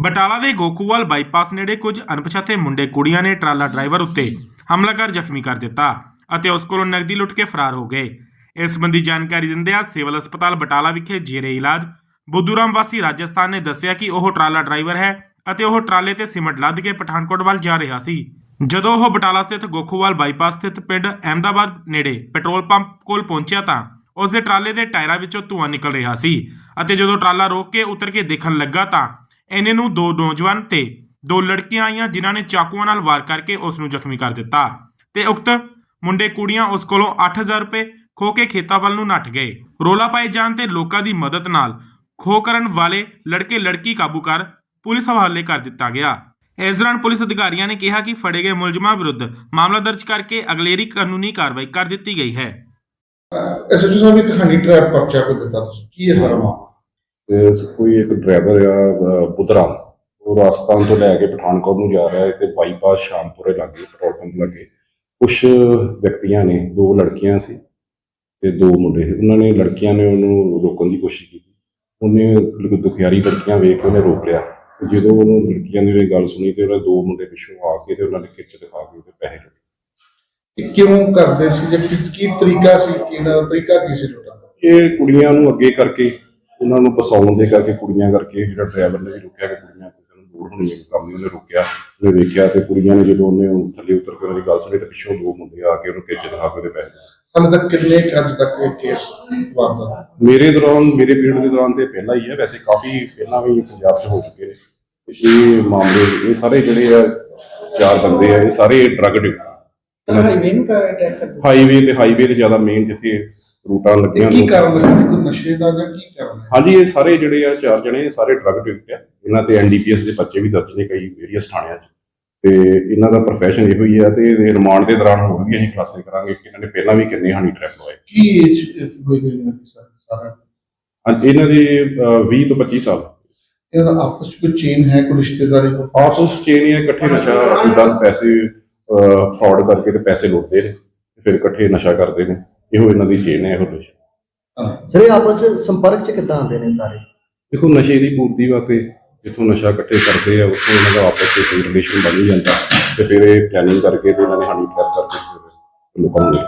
ਬਟਾਲਾ ਦੇ ਗੋਕੂਵਾਲ ਬਾਈਪਾਸ ਨੇੜੇ ਕੁਝ ਅਣਪਛਾਤੇ ਮੁੰਡੇ ਕੁੜੀਆਂ ਨੇ ਟਰਾਲਾ ਡਰਾਈਵਰ ਉੱਤੇ ਹਮਲਾ ਕਰ ਜ਼ਖਮੀ ਕਰ ਦਿੱਤਾ ਅਤੇ ਉਸ ਕੋਲੋਂ ਨਕਦੀ ਲੁੱਟ ਕੇ ਫਰਾਰ ਹੋ ਗਏ। ਇਸ ਸੰਬੰਧੀ ਜਾਣਕਾਰੀ ਦਿੰਦਿਆਂ ਸਿਵਲ ਹਸਪਤਾਲ ਬਟਾਲਾ ਵਿਖੇ ਜੇਰੇ ਇਲਾਜ ਬੁੱਧੂਰਾਮ ਵਾਸੀ ਰਾਜਸਥਾਨ ਨੇ ਦੱਸਿਆ ਕਿ ਉਹ ਟਰਾਲਾ ਡਰਾਈਵਰ ਹੈ ਅਤੇ ਉਹ ਟਰਾਲੇ ਤੇ ਸੀਮਟ ਲੱਦ ਕੇ ਪਠਾਨਕੋਟ ਵੱਲ ਜਾ ਰਿਹਾ ਸੀ। ਜਦੋਂ ਉਹ ਬਟਾਲਾ ਸਥਿਤ ਗੋਖੂਵਾਲ ਬਾਈਪਾਸ ਸਥਿਤ ਪਿੰਡ ਅਹਿਮਦਾਬਾਦ ਨੇੜੇ ਪੈਟਰੋਲ ਪੰਪ ਕੋਲ ਪਹੁੰਚਿਆ ਤਾਂ ਉਸ ਦੇ ਟਰਾਲੇ ਦੇ ਟਾਇਰਾਂ ਵਿੱਚੋਂ ਧੂੰਆਂ ਨਿਕਲ ਰਿਹਾ ਸੀ ਅਤੇ ਜਦੋਂ ਟਰਾਲਾ ਰੋਕ ਕੇ ਉਤਰ ਕੇ ਦੇਖਣ ਲੱਗਾ ਤਾਂ ਇਹਨੇ ਨੂੰ ਦੋ ਨੌਜਵਾਨ ਤੇ ਦੋ ਲੜਕੀਆਂ ਆਈਆਂ ਜਿਨ੍ਹਾਂ ਨੇ ਚਾਕੂਆਂ ਨਾਲ ਵਾਰ ਕਰਕੇ ਉਸ ਨੂੰ ਜ਼ਖਮੀ ਕਰ ਦਿੱਤਾ। ਤੇ ਉਕਤ ਮੁੰਡੇ ਕੁੜੀਆਂ ਉਸ ਕੋਲੋਂ 8000 ਰੁਪਏ ਖੋ ਕੇ ਖੇਤਾਂ ਵੱਲ ਨੂੰ ਨੱਠ ਗਏ। ਰੋਲਾ ਪਾਏ ਜਾਣ ਤੇ ਲੋਕਾਂ ਦੀ ਮਦਦ ਨਾਲ ਖੋਹ ਕਰਨ ਵਾਲੇ ਲੜਕੇ ਲੜਕੀ ਕਾਬੂ ਕਰ ਪੁਲਿਸ ਹਵਾਲੇ ਕਰ ਦਿੱਤਾ ਗਿਆ। ਇਸ ਦੌਰਾਨ ਪੁਲਿਸ ਅਧਿਕਾਰੀਆਂ ਨੇ ਕਿਹਾ ਕਿ ਫੜੇ ਗਏ ਮੁਲਜ਼ਮਾਂ ਵਿਰੁੱਧ ਮਾਮਲਾ ਦਰਜ ਕਰਕੇ ਅਗਲੇਰੀ ਕਾਨੂੰਨੀ ਕਾਰਵਾਈ ਕਰ ਦਿੱਤੀ ਗਈ ਹੈ। ਐਸਐਚਓ ਸਾਹਿਬ, ਇੱਕ ਹਨੀ ਟਰੈਪ ਪਰਚਾ ਕੋ ਦਿੱਤਾ ਤੁਸੀਂ? ਕੀ ਹੈ ਸਾਰਾ ਮਾਮਲਾ? ਤੇ ਕੋਈ ਇੱਕ ਡਰਾਈਵਰ ਆ ਬੁੱਧਰਾਮ ਉਹ ਰਾਜਸਥਾਨ ਤੋਂ ਲੈ ਕੇ ਪਠਾਨਕੋਟ ਨੂੰ ਜਾ ਰਿਹਾ ਹੈ ਤੇ ਬਾਈਪਾਸ ਸ਼ਾਮਪੁਰੇ ਲਾਗੇ ਪੈਟਰੋਲ ਪੰਪ ਲਾਗੇ। ਕੁਝ ਵਿਅਕਤੀਆਂ ਨੇ ਦੋ ਲੜਕੀਆਂ ਸੀ ਤੇ ਦੋ ਮੁੰਡੇ ਸੀ। ਉਹਨਾਂ ਨੇ ਲੜਕੀਆਂ ਨੇ ਉਹਨੂੰ ਰੋਕਣ ਦੀ ਕੋਸ਼ਿਸ਼ ਕੀਤੀ। ਉਹਨੇ ਬਿਲਕੁਲ ਦੁਖਿਆਰੀ ਲੜਕੀਆਂ ਵੇਖ ਕੇ ਉਹਨੇ ਰੋਕ ਲਿਆ। ਜਦੋਂ ਉਹਨੂੰ ਲੜਕੀਆਂ ਨੇ ਇਹ ਗੱਲ ਸੁਣੀ ਤੇ ਉਹਨਾਂ ਦੋ ਮੁੰਡੇ ਪਿੱਛੋਂ ਆ ਕੇ ਤੇ ਉਹਨਾਂ ਨੇ ਖਿੱਚ ਦਿਖਾ ਕੇ ਉਹਦੇ ਪੈਸੇ ਲੁੱਟੇ ਕਿਉਂ ਕਰਦੇ ਸੀ? ਜੇ ਕੀ- ਕੀ ਤਰੀਕਾ ਸੀ? ਕਿ ਇਹਦਾ ਤਰੀਕਾ ਕੀ ਸੀ ਲੁੱਟਣ ਦਾ? ਇਹ ਕੁੜੀਆਂ ਨੂੰ ਅੱਗੇ ਕਰਕੇ ਉਹਨਾਂ ਨੂੰ ਫਸਾਉਣ ਦੇ ਕਰਕੇ ਕੁੜੀਆਂ ਕਰਕੇ ਜਿਹੜਾ ਡਰਾਈਵਰ ਨੇ ਵੀ ਰੁਕਿਆ ਕਿ ਕੁੜੀਆਂ ਕਿਸੇ ਨੂੰ ਦੂਰ ਹੋਣੀ ਹੈ ਕੰਮ ਨਹੀਂ ਉਹਨੇ ਰੁਕਿਆ। ਉਹਨੇ ਵੇਖਿਆ ਤੇ ਕੁੜੀਆਂ ਨੇ ਜਦੋਂ ਉਹਨੇ ਉਹ ਥੱਲੇ ਉਤਰ ਕੇ ਉਹਨਾਂ ਦੀ ਗੱਲ ਸੁਣੀ ਤੇ ਪਿੱਛੋਂ ਦੋ ਮੁੰਡੇ ਆ ਕੇ ਉਹਨੂੰ ਖਿੱਚ ਦਿਖਾ ਕੇ ਉਹਦੇ ਪੈਸੇ। ਹਾਲੇ ਤੱਕ ਕਿੰਨੇ ਅੱਜ ਤੱਕ ਇਹ ਕੇਸ ਵਾਰਦਾ ਮੇਰੇ ਦੌਰਾਨ ਮੇਰੇ ਪੀਰੀਅਡ ਦੇ ਦੌਰਾਨ ਤੇ ਪਹਿਲਾਂ ਹੀ ਹੈ ਵੈਸੇ ਕਾਫੀ ਪਹਿਲਾਂ ਵੀ ਪੰਜਾਬ 'ਚ ਹੋ ਚੁੱਕੇ ਨੇ। ਇਹ ਮਾਮਲੇ ਇਹ ਸਾਰੇ ਜਿਹੜੇ ਆ ਚਾਰ ਬੰਦੇ ਆ ਇਹ ਸਾਰੇ ਡਰਗ ਡੇ ਹਾਈਵੇ ਨੂੰ ਅਟੈਕ ਕਰਦੇ ਹਾਈਵੇ ਤੇ ਹਾਈਵੇ ਤੇ ਜ਼ਿਆਦਾ ਮੇਨ ਜਿੱਥੇ ਰੂਟਾਂ ਲੱਗੀਆਂ ਕੀ ਕਾਰਨ ਹੈ ਕੋਈ ਨਸ਼ੇ ਦਾ ਜਾਂ ਕੀ ਕਾਰਨ ਹਾਂਜੀ ਇਹ ਸਾਰੇ ਜਿਹੜੇ ਆ ਚਾਰ ਜਣੇ ਇਹ ਸਾਰੇ ਡਰਗ ਐਡਿਕਟ ਆ। ਇਹਨਾਂ ਤੇ ਐਨਡੀਪੀਐਸ ਦੇ ਪਰਚੇ ਵੀ ਦਰਜ ਨੇ ਕਈ ਵੇਰੀਅਸ ਥਾਣਿਆਂ 'ਚ। ਤੇ ਇਹਨਾਂ ਦਾ ਪ੍ਰੋਫੈਸ਼ਨ ਇਹੋ ਹੀ ਆ ਤੇ ਇਹ ਰਿਮਾਂਡ ਦੇ ਦੌਰਾਨ ਹੋਰ ਵੀ ਅਸੀਂ ਖੁਲਾਸੇ ਕਰਾਂਗੇ। ਕਿ ਇਹਨਾਂ ਨੇ ਪਹਿਲਾਂ ਵੀ ਕਿੰਨੇ ਹਨੀ ਟ੍ਰੈਪ ਲਵਾਏ। ਕੀ ਏਜ ਹੋਈ ਗਈ ਇਹਨਾਂ ਦੀ ਸਾਰੀ- ਸਾਰਾ? ਅੱਜ ਇਹਨਾਂ ਦੇ ਅਹ, 20 ਤੋਂ 25 ਸਾਲ। ਇਹਦਾ ਆਪਸ ਵਿੱਚ ਕੋਈ ਚੇਨ ਹੈ ਕੋਈ ਰਿਸ਼ਤੇਦਾਰੀ ਕੋਈ ਆਪਸ ਚ ਇਹ ਨਹੀਂ ਹੈ ਇਕੱਠੇ ਨਸ਼ਾ ਇਦਾਂ ਪੈਸੇ ਫਰਾਡ ਕਰਕੇ ਤੇ ਪੈਸੇ ਲੁੱਟਦੇ ਨੇ। ਫਿਰ ਇਕੱਠੇ ਨਸ਼ਾ ਕਰਦੇ ਨੇ। ਇਹੋ ਇਹਨਾਂ ਦੀ ਚੇਨ ਹੈ ਇਹੋ ਨਸ਼ਾ। ਸਰ ਇਹ ਆਪਸ ਚ ਸੰਪਰਕ ਚ ਕਿੱਦਾਂ ਆਉਂਦੇ ਨੇ ਸਾਰੇ? ਦੇਖੋ ਨਸ਼ੇ ਦੀ ਪੂਰਤੀ ਵਾਸਤੇ ਜਿੱਥੋਂ ਨਸ਼ਾ ਇਕੱਠੇ ਕਰਦੇ ਆ ਉੱਥੋਂ ਇਹਨਾਂ ਦਾ ਆਪਸ ਵਿੱਚ ਕੋਈ ਰਿਲੇਸ਼ਨ ਬਣ ਹੀ ਜਾਂਦਾ ਤੇ ਫਿਰ ਇਹ ਪਲੈਨਿੰਗ ਕਰਕੇ ਤੇ ਇਹਨਾਂ ਨੇ ਹਨੀ ਟ੍ਰੈਪ ਕਰਕੇ ਲੋਕਾਂ ਨੂੰ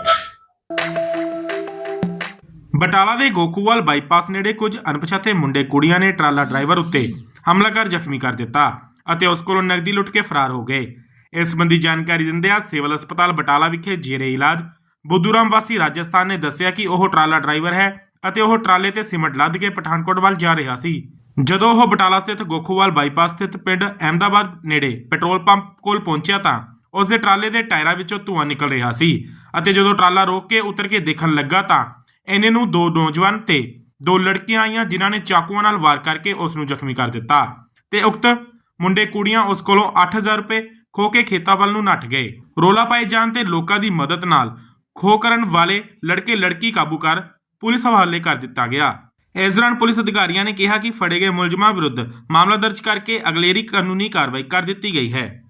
ਬਟਾਲਾ ਦੇ ਗੋਕੂਵਾਲ ਬਾਈਪਾਸ ਨੇੜੇ ਕੁਝ ਅਣਪਛਾਤੇ ਮੁੰਡੇ ਕੁੜੀਆਂ ਨੇ ਟਰਾਲਾ ਡਰਾਈਵਰ ਉੱਤੇ ਹਮਲਾ ਕਰ ਜ਼ਖਮੀ ਕਰ ਦਿੱਤਾ ਅਤੇ ਉਸ ਕੋਲੋਂ ਨਕਦੀ ਲੁੱਟ ਕੇ ਫਰਾਰ ਹੋ ਗਏ। ਇਸ ਸੰਬੰਧੀ ਜਾਣਕਾਰੀ ਦਿੰਦਿਆਂ ਸਿਵਲ ਹਸਪਤਾਲ ਬਟਾਲਾ ਵਿਖੇ ਜੇਰੇ ਇਲਾਜ ਬੁੱਧੂਰਾਮ ਵਾਸੀ ਰਾਜਸਥਾਨ ਨੇ ਦੱਸਿਆ ਕਿ ਉਹ ਟਰਾਲਾ ਡਰਾਈਵਰ ਹੈ ਅਤੇ ਉਹ ਟਰਾਲੇ ਤੇ ਸੀਮਟ ਲੱਦ ਕੇ ਪਠਾਨਕੋਟ ਵੱਲ ਜਾ ਰਿਹਾ ਸੀ। ਜਦੋਂ ਉਹ ਬਟਾਲਾ ਸਥਿਤ ਗੋਖੂਵਾਲ ਬਾਈਪਾਸ ਸਥਿਤ ਪਿੰਡ ਅਹਿਮਦਾਬਾਦ ਨੇੜੇ ਪੈਟਰੋਲ ਪੰਪ ਕੋਲ ਪਹੁੰਚਿਆ ਤਾਂ ਉਸ ਦੇ ਟਰਾਲੇ ਦੇ ਟਾਇਰਾਂ ਵਿੱਚੋਂ ਧੂੰਆਂ ਨਿਕਲ ਰਿਹਾ ਸੀ ਅਤੇ ਜਦੋਂ ਟਰਾਲਾ ਰੋਕ ਕੇ ਉਤਰ ਕੇ ਦੇਖਣ ਲੱਗਾ ਤਾਂ ਇਹਨੇ ਨੂੰ ਦੋ ਨੌਜਵਾਨ ਤੇ ਦੋ ਲੜਕੀਆਂ ਆਈਆਂ ਜਿਨ੍ਹਾਂ ਨੇ ਚਾਕੂਆਂ ਨਾਲ ਵਾਰ ਕਰਕੇ ਉਸ ਨੂੰ ਜ਼ਖਮੀ ਕਰ ਦਿੱਤਾ ਤੇ ਉਕਤ ਮੁੰਡੇ ਕੁੜੀਆਂ ਉਸ ਕੋਲੋਂ 8000 ਰੁਪਏ ਖੋ ਕੇ ਖੇਤਾਂ ਵੱਲ ਨੂੰ ਨੱਠ ਗਏ। ਰੋਲਾ ਪਾਏ ਜਾਣ ਤੇ ਲੋਕਾਂ ਦੀ ਮਦਦ ਨਾਲ ਖੋਹ ਕਰਨ ਵਾਲੇ ਲੜਕੇ ਲੜਕੀ ਕਾਬੂ ਕਰ ਪੁਲਿਸ ਹਵਾਲੇ ਕਰ ਦਿੱਤਾ ਗਿਆ। ਇਸ ਦੌਰਾਨ ਪੁਲਿਸ ਅਧਿਕਾਰੀਆਂ ਨੇ ਕਿਹਾ ਕਿ ਫੜੇ ਗਏ ਮੁਲਜ਼ਮਾਂ ਵਿਰੁੱਧ ਮਾਮਲਾ ਦਰਜ ਕਰਕੇ ਅਗਲੇਰੀ ਕਾਨੂੰਨੀ ਕਾਰਵਾਈ ਕਰ ਦਿੱਤੀ ਗਈ ਹੈ।